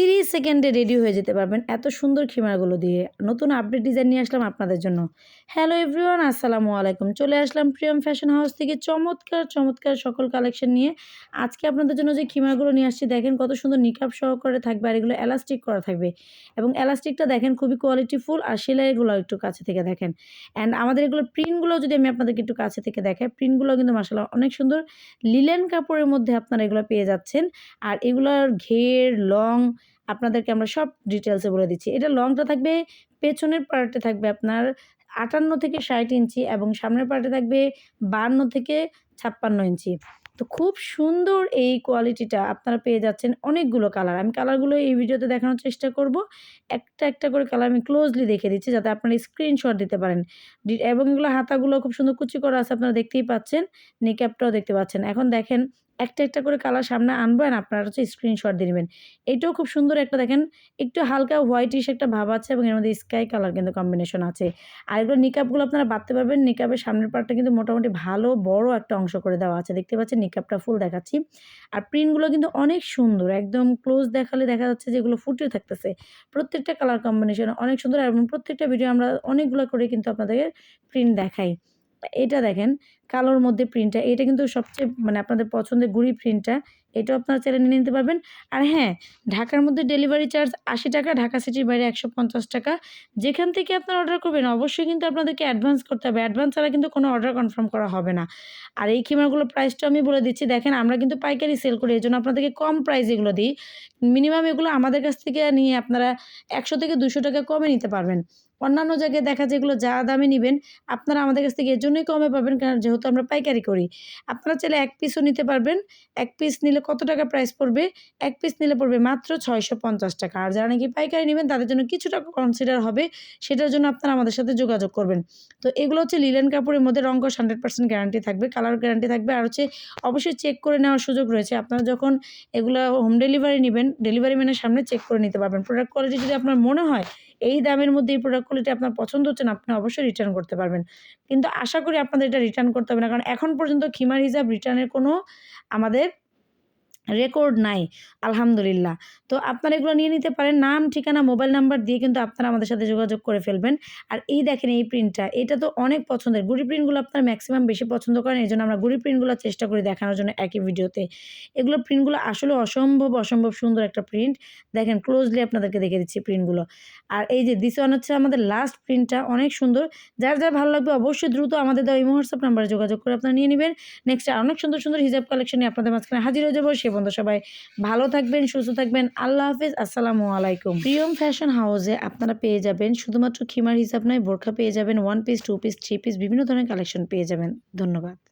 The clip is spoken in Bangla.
তিরিশ সেকেন্ডে রেডি হয়ে যেতে পারবেন এত সুন্দর খিমারগুলো দিয়ে। নতুন আপডেট ডিজাইন নিয়ে আসলাম আপনাদের জন্য। হ্যালো এভরিওয়ান আসসালামু আলাইকুম। চলে আসলাম প্রিয়ম ফ্যাশন হাউস থেকে চমৎকার চমৎকার সকল কালেকশন নিয়ে। আজকে আপনাদের জন্য যে খিমারগুলো নিয়ে আসছি, দেখেন কত সুন্দর নিকাপ সহকারে থাকবে আর এগুলো এলাস্টিক করা থাকবে। এবং এলাস্টিকটা দেখেন খুবই কোয়ালিটিফুল আর সেলাইগুলো একটু কাছে থেকে দেখেন। অ্যান্ড আমাদের এগুলো প্রিন্টগুলো যদি আমি আপনাদেরকে একটু কাছে থেকে দেখাই প্রিন্টগুলো কিন্তু মাসাল্লাহ অনেক সুন্দর। লিলেন কাপড়ের মধ্যে আপনারা এগুলো পেয়ে যাচ্ছেন। আর এগুলোর ঘের, লং আপনাদেরকে আমরা সব ডিটেলসে বলে দিচ্ছি। এটা লংটা থাকবে, পেছনের পার্টে থাকবে আপনার আটান্ন থেকে ষাট ইঞ্চি এবং সামনের পার্টে থাকবে বান্ন থেকে ছাপ্পান্ন ইঞ্চি তো খুব সুন্দর এই কোয়ালিটিটা আপনারা পেয়ে যাচ্ছেন অনেকগুলো কালার আমি কালারগুলো এই ভিডিওতে দেখানোর চেষ্টা করব। একটা একটা করে কালার আমি ক্লোজলি দেখে দিচ্ছি যাতে আপনারা স্ক্রিনশট দিতে পারেন। এবং এগুলো হাতাগুলো খুব সুন্দর কুচি করা আছে, আপনারা দেখতেই পাচ্ছেন। নিক্যাপটাও দেখতে পাচ্ছেন। এখন দেখেন একটা একটা করে কালার সামনে আনব আর আপনারা হচ্ছে স্ক্রিনশট দিয়ে নেবেন। এটাও খুব সুন্দর একটা দেখেন, একটু হালকা হোয়াইটিশ একটা ভাব আছে এবং এর মধ্যে স্কাই কালার কিন্তু কম্বিনেশন আছে। আর এগুলো নিকাপগুলো আপনারা বাঁধতে পারবেন নিকাপের সামনের পার্টটা কিন্তু মোটামুটি ভালো, বড় একটা অংশ করে দেওয়া আছে। দেখতে পাচ্ছেন নিকাপটা ফুল দেখাচ্ছি। আর প্রিন্টগুলো কিন্তু অনেক সুন্দর, একদম ক্লোজ দেখালে দেখা যাচ্ছে যেগুলো ফুটে থাকতেছে। প্রত্যেকটা কালার কম্বিনেশন অনেক সুন্দর এবং প্রত্যেকটা ভিডিও আমরা অনেকগুলো করে কিন্তু আপনাদের প্রিন্ট দেখাই। এটা দেখেন, কালোর মধ্যে প্রিন্টটা এটা কিন্তু সবচেয়ে মানে আপনাদের পছন্দের গুড়ি প্রিন্টটা এটাও আপনারা চাইলে নিয়ে নিতে পারবেন। আর হ্যাঁ ঢাকার মধ্যে ডেলিভারি চার্জ আশি টাকা, ঢাকা সিটির বাইরে একশো পঞ্চাশ টাকা। যেখান থেকে আপনারা অর্ডার করবেন, অবশ্যই কিন্তু আপনাদেরকে অ্যাডভান্স করতে হবে। অ্যাডভান্স ছাড়া কিন্তু কোনো অর্ডার কনফার্ম করা হবে না। আর এই খিমারগুলোর প্রাইসটা আমি বলে দিচ্ছি, দেখেন আমরা কিন্তু পাইকারি সেল করি এই জন্য আপনাদেরকে কম প্রাইস এগুলো দিই। মিনিমাম এগুলো আমাদের কাছ থেকে নিয়ে আপনারা একশো থেকে দুশো টাকা কমে নিতে পারবেন। অন্যান্য জায়গায় দেখা যায় এগুলো যা দামে নেবেন, আপনারা আমাদের কাছ থেকে এর জন্যই কমে পাবেন, কারণ যেহেতু আমরা পাইকারি করি। আপনারা চাইলে এক পিসও নিতে পারবেন। এক পিস নিলে কত টাকা প্রাইস পড়বে? এক পিস নিলে পড়বে মাত্র ছয়শো পঞ্চাশ টাকা। আর যারা নাকি পাইকারি নেবেন, তাদের জন্য কিছু টাকা কনসিডার হবে, সেটার জন্য আপনারা আমাদের সাথে যোগাযোগ করবেন। তো এগুলো হচ্ছে লিলেন কাপড়ের মধ্যে রঙ্কশ হান্ড্রেড পার্সেন্ট গ্যারান্টি থাকবে কালার গ্যারান্টি থাকবে, আর হচ্ছে অবশ্যই চেক করে নেওয়ার সুযোগ রয়েছে। আপনারা যখন এগুলো হোম ডেলিভারি নেবেন ডেলিভারি ম্যানের সামনে চেক করে নিতে পারবেন। প্রোডাক্ট কোয়ালিটি যদি আপনার মনে হয় এই দামের মধ্যে এই প্রোডাক্ট কোয়ালিটি আপনার পছন্দ হচ্ছে না, আপনি অবশ্যই রিটার্ন করতে পারবেন। কিন্তু আশা করি আপনাদের এটা রিটার্ন করতে হবে না, কারণ এখন পর্যন্ত খিমার হিসাব রিটার্নের কোনো আমাদের রেকর্ড নাই, আলহামদুলিল্লাহ। তো আপনারা এগুলো নিয়ে নিতে পারেন। নাম, ঠিকানা মোবাইল নাম্বার দিয়ে কিন্তু আপনারা আমাদের সাথে যোগাযোগ করে ফেলবেন। আর এই দেখেন এই প্রিন্টটা এটা তো অনেক পছন্দের। গুড়ি প্রিন্টগুলো আপনারা ম্যাক্সিমাম বেশি পছন্দ করেন, এই জন্য আমরা গুড়ি প্রিন্টগুলো চেষ্টা করি দেখানোর জন্য একই ভিডিওতে। এগুলো প্রিন্টগুলো আসলে অসম্ভব অসম্ভব সুন্দর একটা প্রিন্ট দেখেন ক্লোজলি আপনাদেরকে দেখে দিচ্ছি প্রিন্টগুলো আর এই যে দিস ওয়ান হচ্ছে আমাদের লাস্ট প্রিন্টটা অনেক সুন্দর। যার যার ভালো লাগবে অবশ্যই দ্রুত আমাদের দেওয়া এই হোয়াটসঅ্যাপ নাম্বারে যোগাযোগ করে আপনারা নিয়ে নেবেন। নেক্সট আর অনেক সুন্দর সুন্দর হিজাব কালেকশন নিয়ে আপনাদের মাঝখানে হাজির হয়ে যাব, সে বন্ধু সবাই ভালো থাকবেন, সুস্থ থাকবেন। আল্লাহ হাফিজ। আসসালামু আলাইকুম। প্রিয়ম ফ্যাশন হাউসে আপনারা পেয়ে যাবেন শুধুমাত্র খিমার হিসাব নয়, বোরখা পেয়ে যাবেন one piece two piece three piece বিভিন্ন ধরনের কালেকশন পেয়ে যাবেন। ধন্যবাদ।